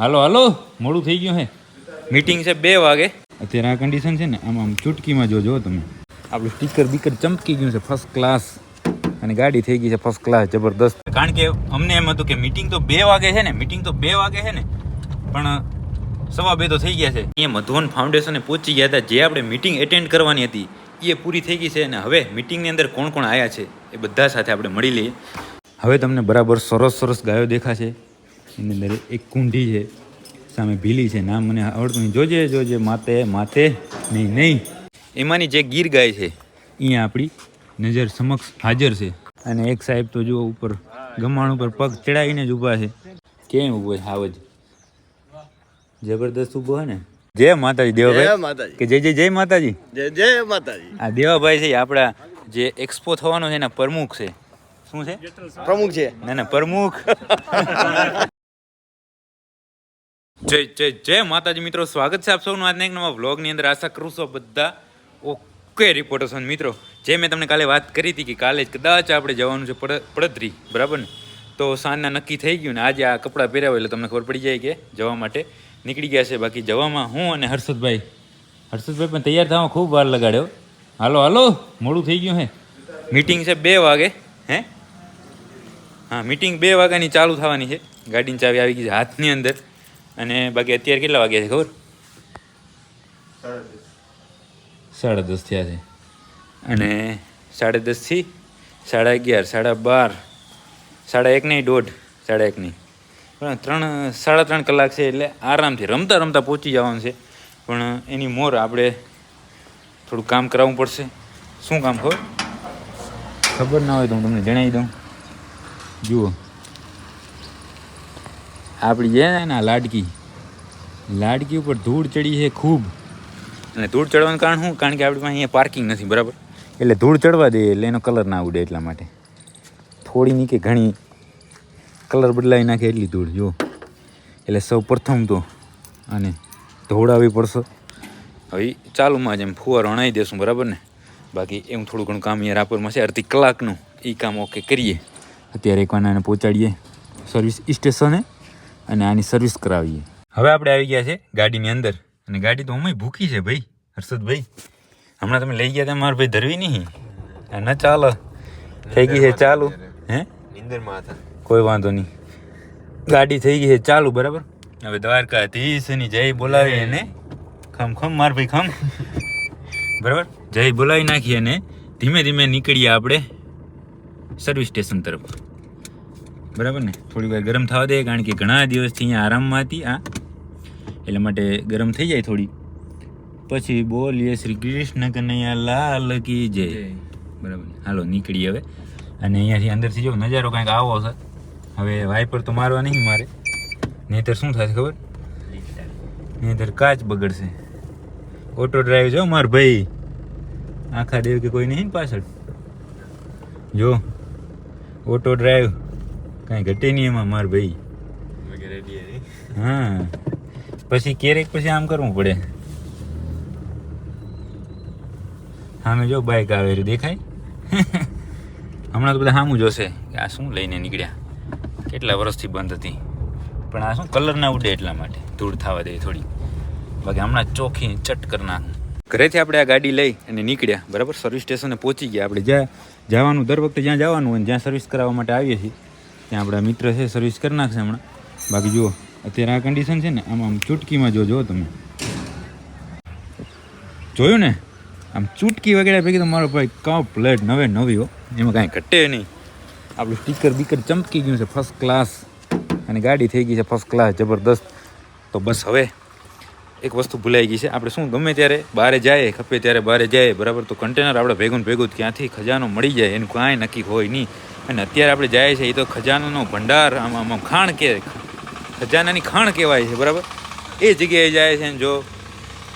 હાલો હાલો. મોડું થઈ ગયું હે. મીટિંગ છે બે વાગે. અત્યારે આ કન્ડિશન છે ને આમ આમ ચૂટકીમાં જોજો તમે. આપણું સ્ટીકર બીકર ચમકી ગયું છે ફર્સ્ટ ક્લાસ અને ગાડી થઈ ગઈ છે ફર્સ્ટ ક્લાસ જબરદસ્ત. કારણ કે અમને એમ હતું કે મીટિંગ તો બે વાગે છે ને મીટિંગ તો બે વાગે છે ને. પણ સવા બે તો થઈ ગયા છે. એ મધુવન ફાઉન્ડેશને પહોંચી ગયા હતા જે આપણે મીટિંગ એટેન્ડ કરવાની હતી. એ પૂરી થઈ ગઈ છે અને હવે મીટિંગની અંદર કોણ કોણ આવ્યા છે એ બધા સાથે આપણે મળી લઈએ. હવે તમને બરાબર સરસ સરસ ગાયો દેખાશે. એની અંદર એક કુંઢી છે સામે ભીલી છે. નામ મને આવડતું નહીં. જોજે જોજે માતે માતે નહીં નહીં. એમાંની જે ગીર ગાય છે. અહીંયા આપણી નજર સમક્ષ હાજર છે. અને એક સાહેબ તો જુઓ ઉપર ગમાણ ઉપર પગ ચડાવીને જ ઊભા છે. કેમ ઊભો છે? હાવ જ. જબરદસ્ત ઊભો છે ને? જય માતાજી દેવાભાઈ. કે જય જય જય માતાજી. જય જય માતાજી. આ દેવાભાઈ છે આપણા જે એક્સપો થવાનો છે એના પ્રમુખ છે. શું છે? પ્રમુખ છે. ના ના પ્રમુખ. જય જય જય માતાજી મિત્રો. સ્વાગત છે આપ સૌનું આજના એક નવા વ્લોગની અંદર. આશા કરું છું બધા ઓકે રિપોર્ટર્સ મિત્રો, જે મેં તમને કાલે વાત કરી હતી કે કાલે કદાચ આપણે જવાનું છે પડ પડદરી બરાબર ને? તો સાંજના નક્કી થઈ ગયું ને આજે આ કપડાં પહેર્યા હોય એટલે તમને ખબર પડી જાય કે જવા માટે નીકળી ગયા છે. બાકી જવામાં હું અને હર્ષદભાઈ. હર્ષદભાઈ પણ તૈયાર થવામાં ખૂબ વાર લગાડ્યો. હાલો હાલો, મોડું થઈ ગયું હે. મીટિંગ છે બે વાગે, હે? હા, મિટિંગ બે વાગ્યાની ચાલુ થવાની છે. ગાડીની ચાવી આવી ગઈ છે હાથની અંદર. અને બાકી અત્યારે કેટલા વાગ્યા છે ખબર? સાડા દસ થયા છે. અને સાડા દસથી સાડા અગિયાર સાડા બાર સાડા એક નહીં દોઢ સાડા એક નહીં. પણ ત્રણ સાડા ત્રણ કલાક છે એટલે આરામથી રમતા રમતા પહોંચી જવાનું છે. પણ એની મોર આપણે થોડું કામ કરાવવું પડશે. શું કામ ખબર? ખબર ના હોય તો હું તમને જણાવી દઉં. જુઓ. આપણી જે ને લાડકી લાડકી ઉપર ધૂળ ચડી છે ખૂબ. અને ધૂળ ચડવાનું કારણ શું? કારણ કે આપણી પાસે અહીંયા પાર્કિંગ નથી, બરાબર? એટલે ધૂળ ચડવા દઈએ એટલે એનો કલર ના ઉડે એટલા માટે. થોડી નહીં કે ઘણી કલર બદલાવી નાખે એટલી ધૂળ જુઓ એટલે સૌ પ્રથમ તો અને ધોવડાવવી પડશે. હવે ચાલુમાં જ એમ ફુવારો અણાવી દેશું, બરાબર ને? બાકી એવું થોડું ઘણું કામ અહીંયા રાપરમાં છે. અડધી કલાકનું એ કામ ઓકે કરીએ. અત્યારે એકવાર એને પહોંચાડીએ. સર્વિસ સ્ટેશને અને આની સર્વિસ કરાવીએ. હવે આપણે આવી ગયા છે ગાડીની અંદર. અને ગાડી તો અમે ભૂખી છે ભાઈ હર્ષદભાઈ. હમણાં તમે લઈ ગયા હતા મારા ભાઈ ધરવી નહીં. આ ન ચાલે. થઈ ગઈ છે ચાલુ. હે? નિંદરમાં હતા. કોઈ વાંધો નહીં. ગાડી થઈ ગઈ છે ચાલુ બરાબર? હવે દ્વારકાધીશની જય બોલાવી એને ખમ ખમ માર ભાઈ ખમ. બરાબર? જય બોલાવી નાખીએ અને ધીમે ધીમે નીકળીએ આપણે સર્વિસ સ્ટેશન તરફ. બરાબર ને? થોડી વાર ગરમ થવા દે કારણ કે ઘણા દિવસથી અહીંયા આરામમાં હતી આ. એટલા માટે ગરમ થઈ જાય થોડી. પછી બોલીએ શ્રી કૃષ્ણ કનૈયા લાલ કી જય. બરાબર હાલો નીકળીએ હવે. અને અહીંયાથી અંદરથી જો નજારો કાંઈક આવો છે હવે વાઇપર તો મારવા નહીં મારે. નહીતર શું થશે ખબર? નહીંતર કાચ બગડશે. ઓટો ડ્રાઈવ જો માર ભાઈ. આખા દેવ કે કોઈ નહીં પાછળ? જો. Auto drive. કાંઈ ઘટે નહીં એમાં માર ભાઈ. હા. પછી ક્યારેક પછી આમ કરવું પડે. સામે જો બાઇક આવે દેખાય. હમણાં તો બધા સામું જોશે કે આ શું લઈને નીકળ્યા? કેટલા વર્ષથી બંધ હતી. પણ આ શું કલર ના ઉડે એટલા માટે? ધૂળ થવા દે થોડી. બાકી હમણાં ચોખ્ખી ચટ કરી નાખું. ઘરેથી આપણે આ ગાડી લઈ અને નીકળ્યા. બરાબર? સર્વિસ સ્ટેશને પહોંચી ગયા. આપણે જ્યાં જવાનું દર વખતે જ્યાં જવાનું હોય જ્યાં સર્વિસ કરાવવા માટે આવીએ છીએ. ત્યાં આપણા મિત્ર છે સર્વિસ કરી નાખશે હમણાં. બાકી જુઓ, અત્યારે આ કન્ડિશન છે ને, આમ આમ ચૂટકીમાં જો જો તમે. જોયું ને? આમ ચૂટકી વગેરે ભેગી તો મારો ભાઈ કાં પ્લેટ નવે નવી હો. એમાં કાંઈ ઘટે નહીં. આપણું સ્ટીકર બીકર ચમકી ગયું છે ફર્સ્ટ ક્લાસ અને ગાડી થઈ ગઈ છે ફર્સ્ટ ક્લાસ જબરદસ્ત. તો બસ હવે એક વસ્તુ ભૂલાઈ ગઈ છે. આપણે શું, ગમે ત્યારે બહારે જાય, ખપે ત્યારે બહારે જાય, બરાબર? તો કન્ટેનર આપણે ભેગું ભેગું ક્યાંથી ખજાનો મળી જાય, એનું કાંઈ નક્કી હોય નહીં. અને અત્યારે આપણે જાય છે, એ તો ખજાનાનો ભંડાર, આમ આમ ખાણ કે ખજાનાની ખાણ કહેવાય છે, બરાબર? એ જગ્યાએ જાય છે જો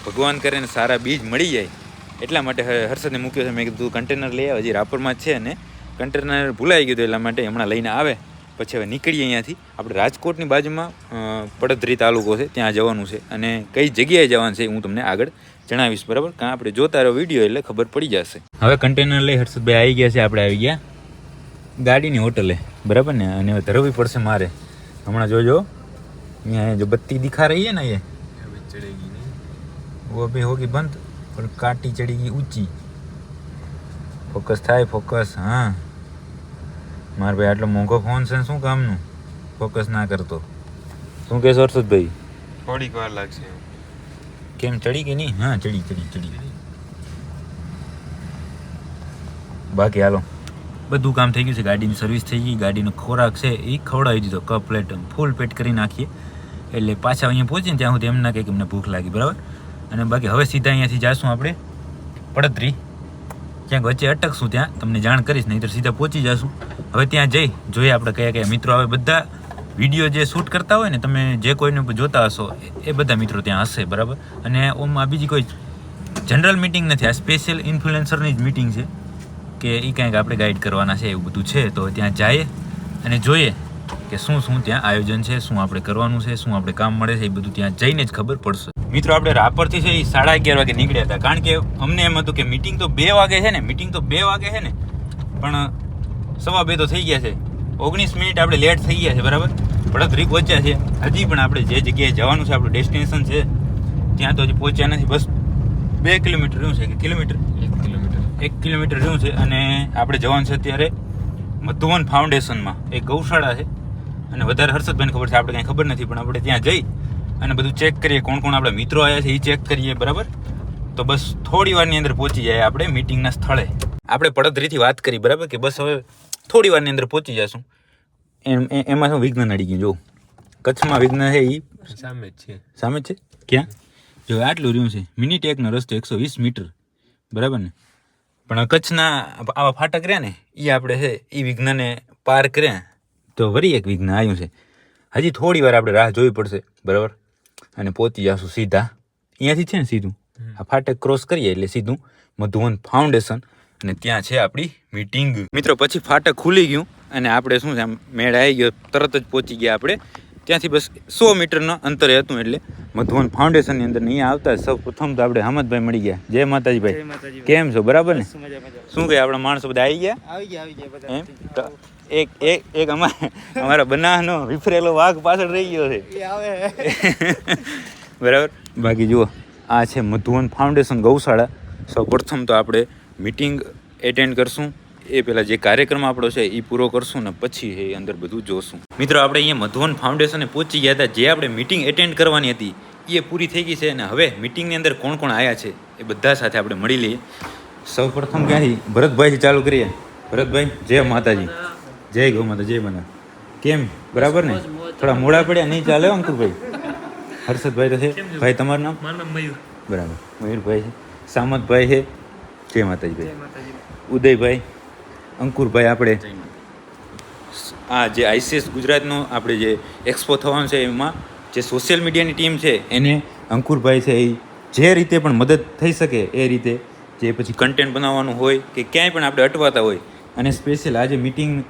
ભગવાન કરે ને સારા બીજ મળી જાય. એટલા માટે હર્ષદને મૂક્યો છે. મેં કીધું કન્ટેનર લઈ આવે, હજી રાપરમાં છે ને. કન્ટેનર ભૂલાઈ ગયું એટલા માટે હમણાં લઈને આવે. પછી હવે નીકળીએ અહીંયાથી. આપણે રાજકોટની બાજુમાં પડદરી તાલુકો છે, ત્યાં જવાનું છે. અને કઈ જગ્યાએ જવાનું છે હું તમને આગળ જણાવીશ, બરાબર? કાં આપણે જોતા રહ્યો વીડિયો એટલે ખબર પડી જશે. હવે કન્ટેનર લઈ હર્ષદભાઈ આવી ગયા છે, આપણે આવી ગયા. ગાડીની હોટલે બરાબર ને અને હવે ધરવી પડશે મારે હમણાં જોજો यहाँ जो बत्ती दिखा रही है ना ये अभी चढ़ेगी नहीं वो अभी होगी बंद और काटी चढ़ेगी ऊंची ફોકસ થાય ફોકસ હા મારા ભાઈ આટલો મોંઘો ફોન છે ને શું કામનું ફોકસ ના કરતો શું કહેશો હર્ષદભાઈ થોડીક વાર લાગશે કેમ ચડી કે નહીં હા ચડી ચડી ચડી બાકી હાલો બધું કામ થઈ ગયું છે. ગાડીની સર્વિસ થઈ ગઈ. ગાડીનો ખોરાક છે એ ખવડાવી દીધો. કપ પ્લેટ ફૂલ પેટ કરી નાખીએ. એટલે પાછા અહીંયા પહોંચીને ત્યાં સુધી એમ ના કહે કે અમને ભૂખ લાગી. બરાબર? અને બાકી હવે સીધા અહીંયાથી જાશું આપણે પડતરી ક્યાંક વચ્ચે અટકશું ત્યાં. તમને જાણ કરીશ નહીં તો સીધા પહોંચી જશું. હવે ત્યાં જઈ, જોઈએ આપણે કયા કયા મિત્રો આવે. બધા વીડિયો જે શૂટ કરતા હોય ને, તમે જે કોઈને જોતા હશો, એ બધા મિત્રો ત્યાં હશે. બરાબર? અને ઓમાં બીજી કોઈ જનરલ મિટિંગ નથી. આ સ્પેશિયલ ઇન્ફ્લુએન્સરની જ મિટિંગ છે. કે એ કંઈક આપણે ગાઈડ કરવાના છે એવું બધું છે, તો ત્યાં જઈએ અને જોઈએ કે શું શું ત્યાં આયોજન છે, શું આપણે કરવાનું છે, શું આપણે કામ મળે છે, એ બધું ત્યાં જઈને જ ખબર પડશે. મિત્રો, આપણે રાપરથી છે એ સાડા અગિયાર વાગે નીકળ્યા હતા, કારણ કે અમને એમ હતું કે મિટિંગ તો બે વાગે છે ને મિટિંગ તો બે વાગે છે ને, પણ સવા બે તો થઈ ગયા છે. ઓગણીસ મિનિટ આપણે લેટ થઈ ગયા છે, બરાબર? પડતરી પહોંચ્યા છે. હજી પણ આપણે જે જગ્યાએ જવાનું છે, આપણું ડેસ્ટિનેશન છે, ત્યાં તો હજી પહોંચ્યા નથી. બસ બે કિલોમીટર રહ્યું છે કે કિલોમીટર? એક કિલોમીટર રહ્યું છે અને આપણે જવાનું છે અત્યારે મધુવન ફાઉન્ડેશનમાં. એક ગૌશાળા છે. અને વધારે હર્ષદભાઈને ખબર છે આપણે કંઈ ખબર નથી પણ આપણે ત્યાં જઈ અને બધું ચેક કરીએ કોણ કોણ આપણા મિત્રો આવ્યા છે એ ચેક કરીએ બરાબર? તો બસ થોડી વારની અંદર પહોંચી જાય આપણે મિટિંગના સ્થળે. આપણે પડદરીથી વાત કરી બરાબર? કે બસ હવે થોડી વારની અંદર પહોંચી જશું. એમ એમાં શું વિઘ્ન નડી ગયું જો કચ્છમાં વિઘ્ન છે એ સામે જ છે. સામે જ છે? ક્યાં? જો આટલું રહ્યું છે મિનિટ એકનો રસ્તો એકસો વીસ મીટર. બરાબર ને? પણ કચ્છના આવા ફાટક રહ્યા ને એ આપણે છે એ વિઘ્નને પાર કર્યા. તો વળી એક વિઘ્ન આવ્યું છે. હજી થોડી વાર આપણે રાહ જોવી પડશે બરાબર? અને પહોંચી જશું સીધા. અહીંયાથી છે ને સીધું? આ ફાટક ક્રોસ કરીએ એટલે સીધું મધુવન ફાઉન્ડેશન અને ત્યાં છે આપણી મીટિંગ મિત્રો પછી ફાટક ખુલી ગયું અને આપણે શું છે આમ મેળ આવી ગયો તરત જ પહોંચી ગયા આપણે. ત્યાંથી બસ સો મીટરના અંતરે હતું એટલે મધુવન ફાઉન્ડેશનની અંદર અહીંયા આવતા સૌ પ્રથમ તો આપણે હમદભાઈ મળી ગયા. જય માતાજીભાઈ. કેમ છો? બરાબર ને? શું કહે આપણા માણસો બધા? આવી ગયા? આવી ગયા આવી ગયા એમ? તો એક એક એક અમારા અમારા બનાનો વિફરેલો વાઘ પાછળ રહી ગયો છે. બરાબર? બાકી જુઓ આ છે મધુવન ફાઉન્ડેશન ગૌશાળા. સૌ પ્રથમ તો આપણે મિટિંગ એટેન્ડ કરશું. એ પહેલાં જે કાર્યક્રમ આપણો છે એ પૂરો કરશું ને પછી એ અંદર બધું જોશું. મિત્રો આપણે અહીંયા મધવન ફાઉન્ડેશને પહોંચી ગયા હતા. જે આપણે મિટિંગ એટેન્ડ કરવાની હતી એ પૂરી થઈ ગઈ છે અને હવે મિટિંગની અંદર કોણ કોણ આવ્યા છે એ બધા સાથે આપણે મળી લઈએ. સૌ પ્રથમ ક્યાંથી? ભરતભાઈથી ચાલુ કરીએ. ભરતભાઈ જય માતાજી. જય ગૌ માતા જય માતા. કેમ? બરાબર ને? થોડા મોડા પડ્યા નહીં ચાલે અંકુરભાઈ? હર્ષદભાઈ તો છે. ભાઈ તમારું નામ? મારું નામ મયુર. બરાબર. મયુરભાઈ છે. સામતભાઈ છે. જય માતાજી ભાઈ. ઉદયભાઈ. અંકુરભાઈ આપણે આ જે આઈસીએસ ગુજરાતનો આપણે જે એક્સપો થવાનું છે એમાં જે સોશિયલ મીડિયાની ટીમ છે એને અંકુરભાઈ છે એ જે રીતે પણ મદદ થઈ શકે એ રીતે જે પછી કન્ટેન્ટ બનાવવાનું હોય કે ક્યાંય પણ આપણે અટવાતા હોય અને સ્પેશિયલ આજે મિટિંગ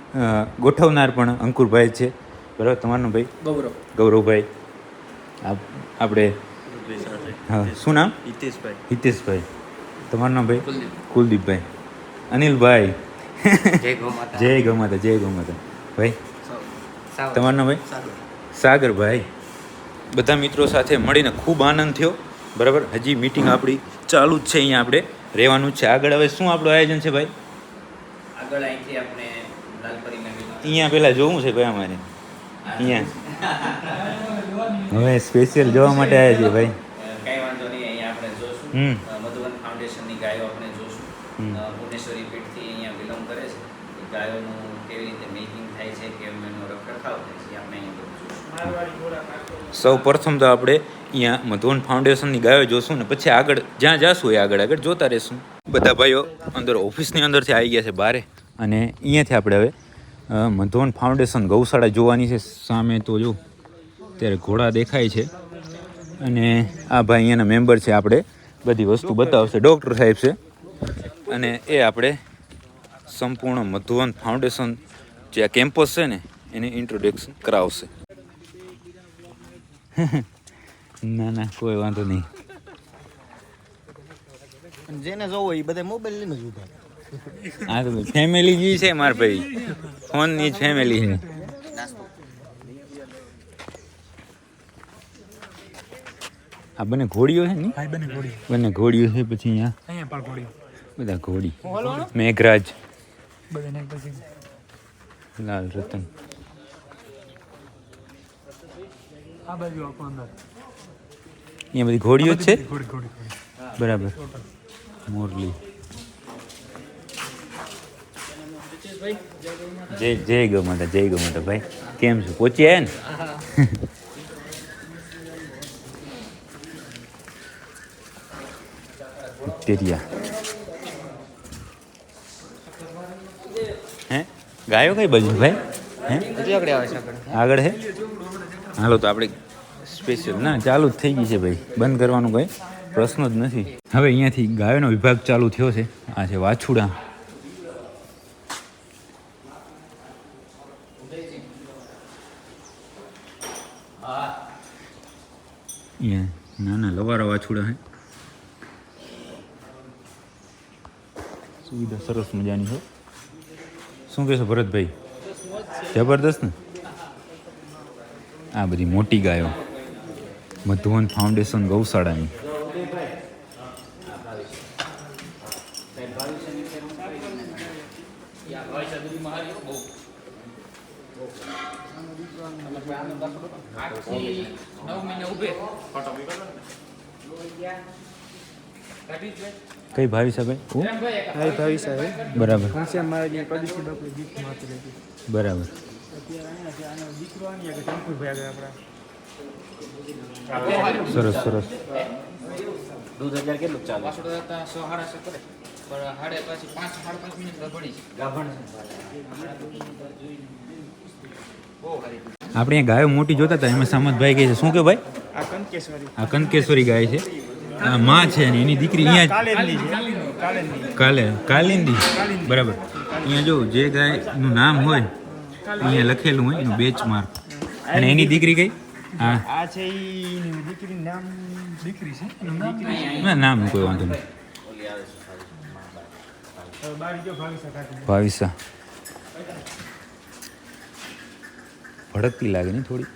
ગોઠવનાર પણ અંકુરભાઈ છે. બરાબર? તમારનો ભાઈ? ગૌરવ. ગૌરવભાઈ. આપ- આપણે હા શું નામ? હિતેશભાઈ. હિતેશભાઈ. તમારું નામ ભાઈ? કુલદીપભાઈ. અનિલભાઈ. જય ગૌ માતા જય ગૌ માતા જય ગૌ માતા ભાઈ તમારું નામ ભાઈ? સાગરભાઈ બધા મિત્રો સાથે મળીને ખૂબ આનંદ થયો. બરાબર? હજી મિટિંગ આપણી ચાલુ જ છે અહીંયા આપણે. રહેવાનું છે આગળ. હવે શું આપણું આયોજન છે ભાઈ? આગળ અહીંથી આપણે અહીંયા પહેલાં જોવું છે ભાઈ અમારે. અહીંયા. હવે સ્પેશિયલ જોવા માટે આવ્યા છે ભાઈ. હમ. અ, મધુવન ફાઉન્ડેશનની ગાયો આપણે જોશું હમ. અ, ભુવનેશ્વરી પીઠથી અહીંયા બિલોંગ કરે છે એ ગાયોનું કેવી રીતે મેકિંગ થાય છે કેમ એનો રખરખાવ થાય છે એ આપણે અહીંયા બધું જોશું સૌ પ્રથમ તો આપણે અહીંયા મધુવન ફાઉન્ડેશનની ગાયો જોશું ને પછી આગળ જ્યાં જાશું એ આગળ આગળ જોતા રહેશું. બધા ભાઈઓ અંદર ઓફિસની અંદરથી આવી ગયા છે બારે અને અહીંયાથી આપણે હવે મધુવન ફાઉન્ડેશન ગૌશાળા જોવાની છે. સામે તો જો ત્યારે ઘોડા દેખાય છે. અને આ ભાઈ અહીંયાના મેમ્બર છે આપણે, બધી વસ્તુ બતાવશે. ડૉક્ટર સાહેબ છે. અને એ આપણે સંપૂર્ણ મધુવન ફાઉન્ડેશન જે આ કેમ્પસ છે ને, એને ઇન્ટ્રોડક્શન કરાવશે. ના ના કોઈ વાંધો નહીં. જેને જોવો એ બધા મોબાઈલ લઈને જ ઊભા આ તો ફેમિલી જે છે મારા ભાઈ. ફોનની જ ફેમિલી છે. આ બંને ઘોડીઓ છે ને? ભાઈ બને ઘોડી બંને ઘોડીઓ છે પછી અહીંયા? અહીંયા પણ ઘોડી બધા ઘોડી. મેઘરાજ. બધાને પછી લાલ રતન. આ બાજુ આપો અંદર. અહીંયા બધી ઘોડીઓ જ છે? બરાબર. મોરલી. જય જય ગૌ માતા જય ગૌ માતા ભાઈ. કેમ છો? પહોંચી આવ્યા ને? તેરિયા હે? ગાયો કઈ બાજુ ભાઈ? હે? આગળ હે? હાલો, તો આપણે સ્પેશિયલ ના, ચાલુ જ થઈ ગઈ છે ભાઈ. બંધ કરવાનું કંઈ પ્રશ્ન જ નથી. હવે અહીંયાથી ગાયોનો વિભાગ ચાલુ થયો છે. આ છે વાછુડા. અહીંયા નાના લવારા વાછુડા હે સુવિધા સરસ મજાની છે. શું કહેશો ભરતભાઈ? જબરદસ્ત ને? આ બધી મોટી ગાયો. મધુવન ફાઉન્ડેશન ગૌશાળાની. કઈ ભાવી સાહેબ બરાબર. બરાબર. સરસ સરસ. દૂધ હજાર કેટલું ચાલે? સો સાડા સો કરે. પણ હાડે પાછી પાંચ સાડા પાંચ મિનિટ ગભડી ગાભણ આપણે ગાયો મોટી જોતા હતા એમાં સામતભાઈ કહે છે શું કે ભાઈ? આ કંકેશ્વરી. આ કંકેશ્વરી ગાય છે. આ માં છે અને એની દીકરી અહીંયા કાલે કાલિંદી. બરાબર. અહીંયા જો જે ગાયનું નામ હોય અહીંયા લખેલું હોય એનું બેચ માર્ક અને એની દીકરી કઈ? હા. આ છે ઈ દીકરી નામ દીકરી છે? ના નામ કોઈ વાંધો નહીં. ભાવિસા. ભડકતી લાગે ને થોડી?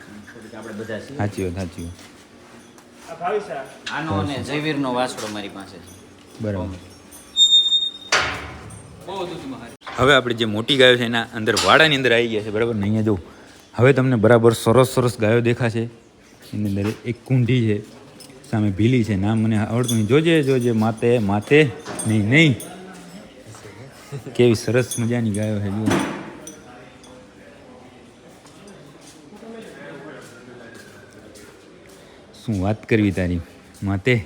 આપણે બધા સાચી વાત સાચી વાત. આનો અને જયવીરનો વાસડો મારી પાસે છે. બરાબર. બહુ દૂધમાં હવે આપણે જે મોટી ગાયો છે એના અંદર વાડાની અંદર આવી ગયા છે, બરાબર? ને અહીંયા જો, હવે તમને બરાબર સરસ સરસ ગાયો દેખાશે. એની અંદર એક કુંઢી છે, સામે ભીલી છે. નામ મને આવડતું નહીં. જોજે જોજે, માતે માતે. નહીં નહીં. કેવી સરસ મજાની ગાયો છે, જુઓ. શું વાત કરવી તારી, માતે?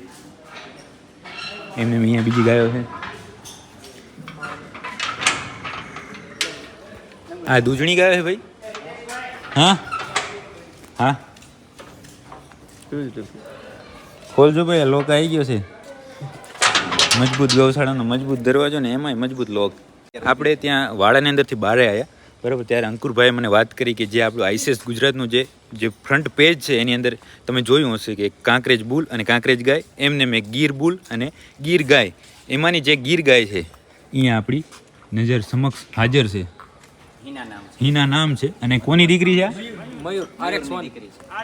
એમને અહીંયા બીજી ગાયો છે. આ દૂધણી ગાયો છે ભાઈ? હા? હા? ખોલજો ભાઈ લોક આવી ગયો છે. મજબૂત ગૌશાળાનો મજબૂત દરવાજો ને એમાંય મજબૂત લોક. આપણે ત્યાં વાડાની અંદરથી બહાર આવ્યા બરાબર? ત્યારે અંકુરભાઈએ મને વાત કરી કે જે આપણું આઈસીએસ ગુજરાતનું જે જે ફ્રન્ટ પેજ છે, એની અંદર તમે જોયું હશે કે કાંકરેજ બુલ અને કાંકરેજ ગાય, એમને મેં ગીર બુલ અને ગીર ગાય. એમાંની જે ગીર ગાય છે અહીંયા આપણી નજર સમક્ષ હાજર છે. હિના નામ છે. અને કોની દીકરી છે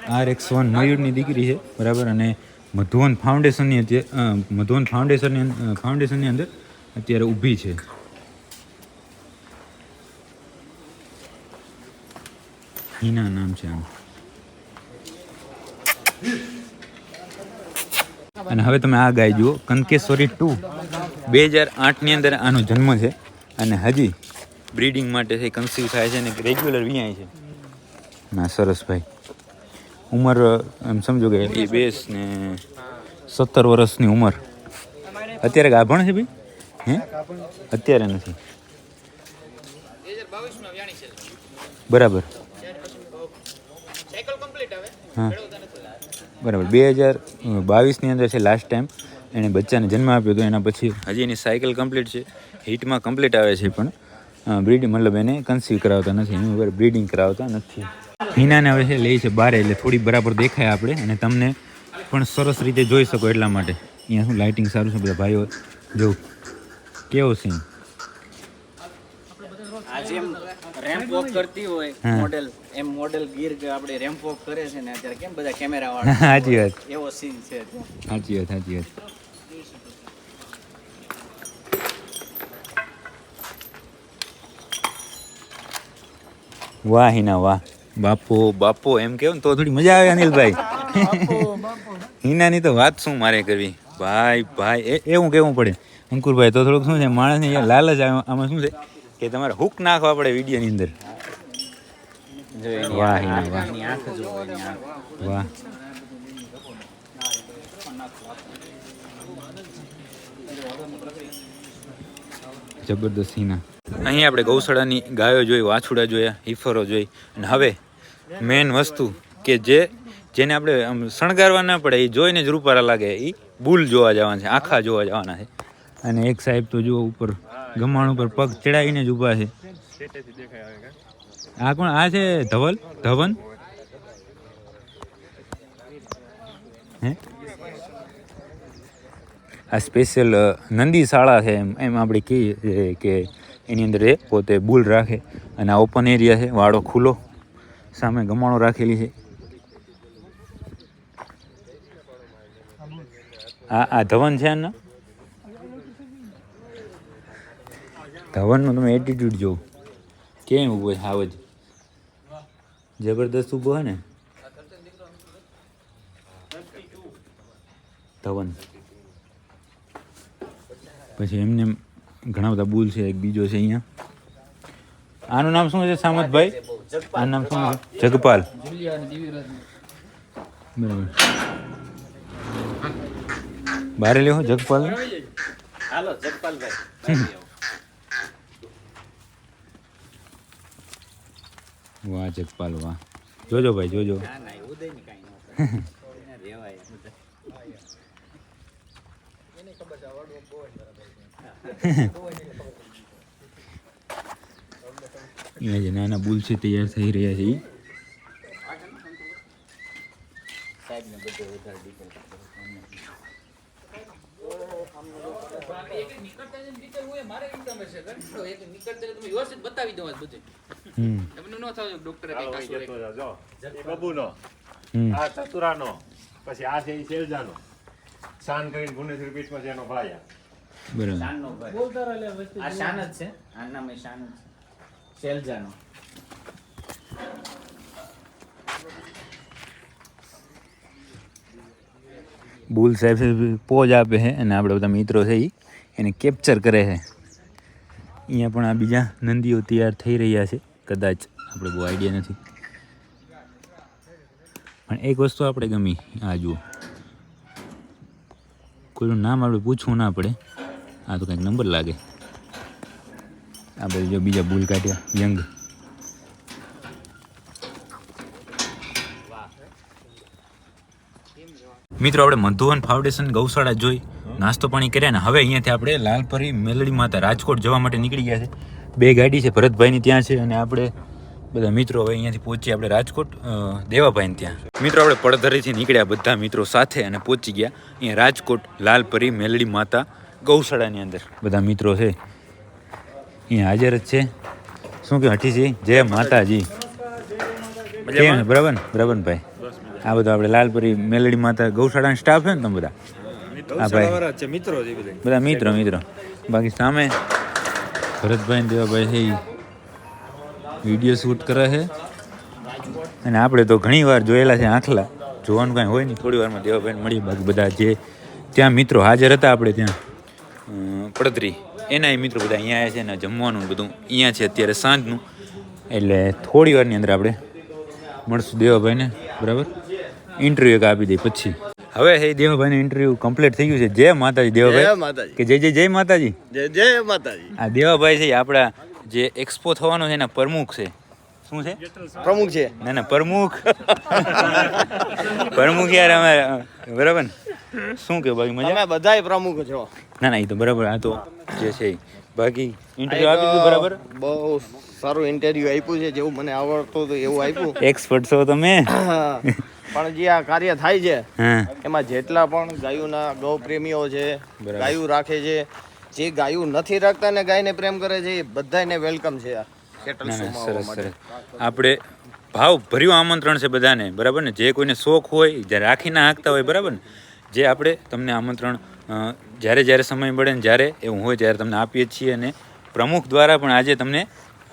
આર એક્સ વન મયુરની દીકરી છે. બરાબર. અને મધુવન ફાઉન્ડેશનની મધુવન ફાઉન્ડેશનની ફાઉન્ડેશનની અંદર અત્યારે ઊભી છે. હિના નામ છે આમ અને હવે તમે આ ગાય જુઓ. કંકેશ્વરી ટુ. બે હજાર આઠની અંદર આનો જન્મ છે. અને હજી બ્રીડિંગ માટે છે કન્સીવ થાય છે અને રેગ્યુલર વિયાય છે. ના સરસ ભાઈ. ઉંમર એમ સમજો કે એ બેસ ને સત્તર વર્ષની ઉંમર. અત્યારે ગાભણ છે ભાઈ? હે? અત્યારે નથી. બરાબર. હા. બરાબર. બે હજાર બાવીસની અંદર છે લાસ્ટ ટાઈમ એણે બચ્ચાને જન્મ આપ્યો હતો એના પછી હજી એની સાયકલ કમ્પ્લીટ છે. હીટમાં કમ્પ્લીટ આવે છે પણ. બ્રીડિંગ મતલબ એને કન્સીવ કરાવતા નથી. એનું બ્રીડિંગ કરાવતા નથી. હિનાને હવે છે લે છે બારે એટલે થોડી બરાબર દેખાય આપણે અને તમને પણ સરસ રીતે જોઈ શકો એટલા માટે. અહીંયા શું લાઇટિંગ સારું છે? બધા ભાઈઓ જો કેવો સીન રેમ્પ વોક કરતી હોય મોડેલ એમ મોડેલ ગીર આપણે રેમ્પ વોક કરે છે ને અત્યારે કેમ બધા કેમેરા વાળા સાચી વાત. એવો સીન છે. સાચી વાત સાચી વાત. વાહ હિના વાહ. બાપો બાપો એમ કેવું ને તો થોડી મજા આવે અનિલભાઈ હિનાની તો વાત શું મારે કરવી? ભાઈ ભાઈ એ એવું કેવું પડે? અંકુરભાઈ તો થોડુંક શું છે માણસને લાલચ આમાં શું છે કે તમારે હુક નાખવા પડે વિડીયોની અંદર. વાહ, હિના, વાહ. વાહ. જબરદસ્ત હિના. અહીં આપણે ગૌશાળાની ગાયો જોઈ, વાછુડા જોયા હિફરો જોઈ. અને હવે મેન વસ્તુ કે જે, જેને આપણે આમ શણગારવા ના પડે એ જોઈને જ રૂપારા લાગે. એ બુલ જોવા જવાના છે, આખા જોવા જવાના છે. અને એક સાહેબ તો જુઓ ઉપર, ગમાણ ઉપર પગ ચડાવીને જ ઊભા છે. આ કોણ? આ છે ધવલ? ધવન? હે? આ સ્પેશિયલ નંદી શાળા છે એમ એમ આપણે કહીએ કે એની અંદર એ પોતે બુલ રાખે અને આ ઓપન એરિયા છે વાળો ખુલ્લો, સામે ગમાણો રાખેલી છે. આ આ ધવન છે આના? ધવનનો તમે એટીટ્યુડ જોવો. કેમ ઊભો છે? આવ જ. જબરદસ્ત ઊભો હોય ને? ધવન. પછી એમને એમ ઘણા બધા બુલ છે એક બીજો છે અહીંયા. આનું નામ શું છે સામતભાઈ? આનું નામ શું છે? જગપાલ. બરાબર. બારે લેવો જગપાલ હાલો જગપાલભાઈ વાહ જગપાલ વાહ. જોજો ભાઈ જોજો. ના ના એવું દઈ ને કાંઈ ન કાંસુ જે નાના બુલસે બબુનો થઈ આ ચતુરાનો, પછી આ છે ઈ શેલજાનો શાન કરીને ભુવનેશ્વર પીઠમાં છે એનો ભાઈ. બરાબર. શાનનો ભાઈ. આ શાન જ છે. આ શાન જ છે. શેલજાનો. બુલ સાહેબ પોજ આપે છે અને આપણે બધા મિત્રો છે ઈ. એને કેપ્ચર કરે છે. અહીંયા પણ આ બીજા નંદીઓ તૈયાર થઈ રહ્યા છે. કદાચ આપણે બહુ આઈડિયા નથી. પણ એક વસ્તુ આપણે ગમી. આ જુઓ. કોઈનું નામ આપણે પૂછવું ના પડે. આ તો કંઈક નંબર લાગે? આ બધું જો બીજા બુલ કાઢ્યા યંગ મિત્રો, આપણે મધુવન ફાઉન્ડેશન ગૌશાળા જોઈ, નાસ્તો પાણી કર્યા ને હવે અહીંયાથી આપણે લાલપરી મેલડી માતા રાજકોટ જવા માટે નીકળી ગયા છે. બે ગાડી છે, ભરતભાઈની ત્યાં છે અને આપણે બધા મિત્રો હવે અહીંયાથી પહોંચી આપણે રાજકોટ દેવાભાઈને ત્યાં. મિત્રો, આપણે પડધરીથી નીકળ્યા બધા મિત્રો સાથે અને પહોંચી ગયા. અહીંયા રાજકોટ લાલપરી મેલડી માતા ગૌશાળાની અંદર. બધા મિત્રો છે અહીંયા હાજર જ છે. શું કે હઠીજી? જય માતાજી. કેમ? બરાબર ને? આ બધું આપણે લાલપરી મેલડી માતા ગૌશાળાના સ્ટાફ છે ને તમે બધા? હા ભાઈ. મિત્રો બધા. મિત્રો મિત્રો. બાકી સામે ભરતભાઈ દેવાભાઈ છે વીડિયો શૂટ કરે છે. અને આપણે તો ઘણી વાર જોયેલા છે આખલા જોવાનું કાંઈ હોય નહીં. થોડી વારમાં દેવાભાઈને મળીએ બાકી બધા જે ત્યાં મિત્રો હાજર હતા આપણે ત્યાં. અમ, પડદરી. એના મિત્રો બધા અહીંયા આવ્યા છે ને જમવાનું બધું અહીંયા છે અત્યારે સાંજનું. એટલે થોડી વારની અંદર આપણે મળશું દેવાભાઈને બરાબર? ઇન્ટરવ્યુ એક આપી દઈએ પછી. હવે હે દેવાભાઈનું ઇન્ટરવ્યુ કમ્પ્લીટ થઈ ગયું છે. જય માતાજી દેવાભાઈ. કે જય જય જય માતાજી. જય જય માતાજી. આ દેવાભાઈ છે એ આપણા જે એક્સપો થવાનો છે એના પ્રમુખ છે. શું છે? પ્રમુખ છે. ના ના પ્રમુખ. પ્રમુખ યાર અમારે બરાબર ને? શું કે બાકી મજા? તમે બધાય પ્રમુખ છો. ના ના એ તો બરાબર આ તો જે છે બાકી ઇન્ટરવ્યુ આપી દીધું બરાબર? બહુ સારું ઇન્ટરવ્યુ આપ્યું છે જેવું મને આવડતું હતું એવું આપ્યું. એક્સપર્ટ છો તમે? પણ જે આ કાર્ય થાય છે એમાં જેટલા પણ ગાયોના ગૌ પ્રેમીઓ છે ગાયું રાખે છે જે ગાયું નથી રાખતા ને ગાયને પ્રેમ કરે છે એ બધાને વેલકમ છે આ સરસ સરસ. આપણે ભાવ ભર્યું આમંત્રણ છે બધાને બરાબર ને? જે કોઈને શોખ હોય જે રાખી ના હાંકતા હોય બરાબર ને? જે આપણે તમને આમંત્રણ જ્યારે જ્યારે સમય મળે ને જ્યારે એવું હોય ત્યારે તમને આપીએ છીએ અને પ્રમુખ દ્વારા પણ આજે તમને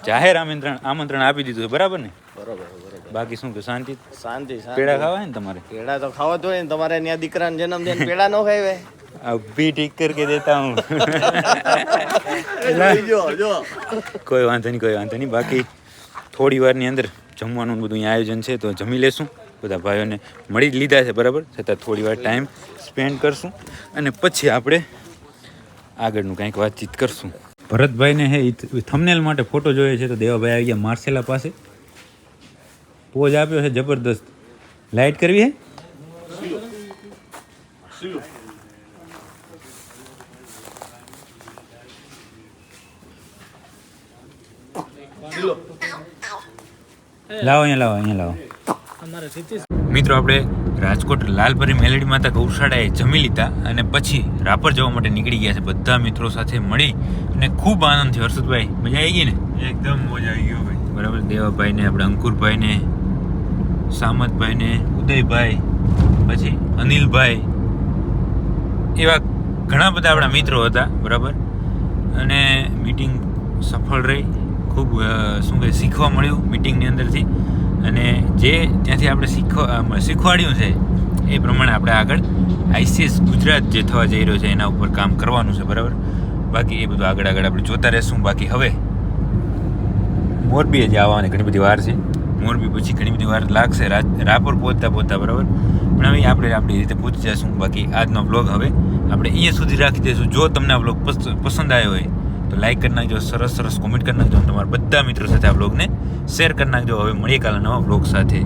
જાહેર આમંત્રણ આમંત્રણ આપી દીધું છે. બરાબર ને? બરાબર બરોબર. બાકી શું કે શાંતિ? શાંતિ પેડા ખાવા ને તમારે? પેડા તો ખાવા તો ને તમારે ત્યાં દીકરાને જન્મ દે ને પેડા નો ખાવે અભી ઠીક કરકે દેતા હું. કોઈ વાંધો નહીં કોઈ વાંધો નહીં. બાકી થોડી વારની અંદર જમવાનું બધું અહીંયા આયોજન છે તો જમી લેશું. બધા ભાઈઓને મળી જ લીધા છે, બરાબર? છતાં થોડી વાર ટાઈમ સ્પેન્ડ કરશું અને પછી આપણે આગળનું કંઈક વાતચીત કરશું. ભરતભાઈને હે થમનેલ માટે ફોટો જોઈએ છે તો દેવાભાઈ આવી ગયા માર્સેલા પાસે. પોજ આપ્યો છે જબરદસ્ત. લાઇટ કરવી હે? લાવો અહીંયા લાવો અહીંયા લાવો. મિત્રો આપણે રાજકોટ લાલપરી મેલેડી માતા ગૌશાળાએ જમી લીધા અને પછી રાપર જવા માટે નીકળી ગયા છે. બધા મિત્રો સાથે મળી અને ખૂબ આનંદ થયો હર્ષદભાઈ મજા આવી ગઈ ને? એકદમ મજા આવી ગયો ભાઈ. બરાબર દેવાભાઈને આપણે અંકુરભાઈને સામતભાઈને ઉદયભાઈ પછી અનિલભાઈ એવા ઘણા બધા આપણા મિત્રો હતા બરાબર? અને મીટિંગ સફળ રહી. ખૂબ શું કહે શીખવા મળ્યું મિટિંગની અંદરથી. અને જે ત્યાંથી આપણે શીખવા શીખવાડ્યું છે, એ પ્રમાણે આપણે આગળ આઈસીએસ ગુજરાત જે થવા જઈ રહ્યો છે, એના ઉપર કામ કરવાનું છે, બરાબર? બાકી એ બધું આગળ આગળ આપણે જોતા રહેશું. બાકી હવે મોરબી જ આવવાની ઘણી બધી વાર છે. મોરબી પછી ઘણી બધી વાર લાગશે. રાપર પહોંચતા પહોંચતા, બરાબર? પણ હવે આપણે આપણી રીતે પહોંચી જઈશું. બાકી આજનો બ્લોગ હવે આપણે અહીંયા સુધી રાખી દઈશું. જો તમને આ બ્લોગ પસંદ આવ્યો હોય તો લાઈક કરી નાખજો, સરસ સરસ કોમેન્ટ કરી નાખજો તમારા બધા મિત્રો સાથે આ બ્લોગને શેર કરી નાખજો. હવે મળીએ કાલે નવા બ્લોગ સાથે.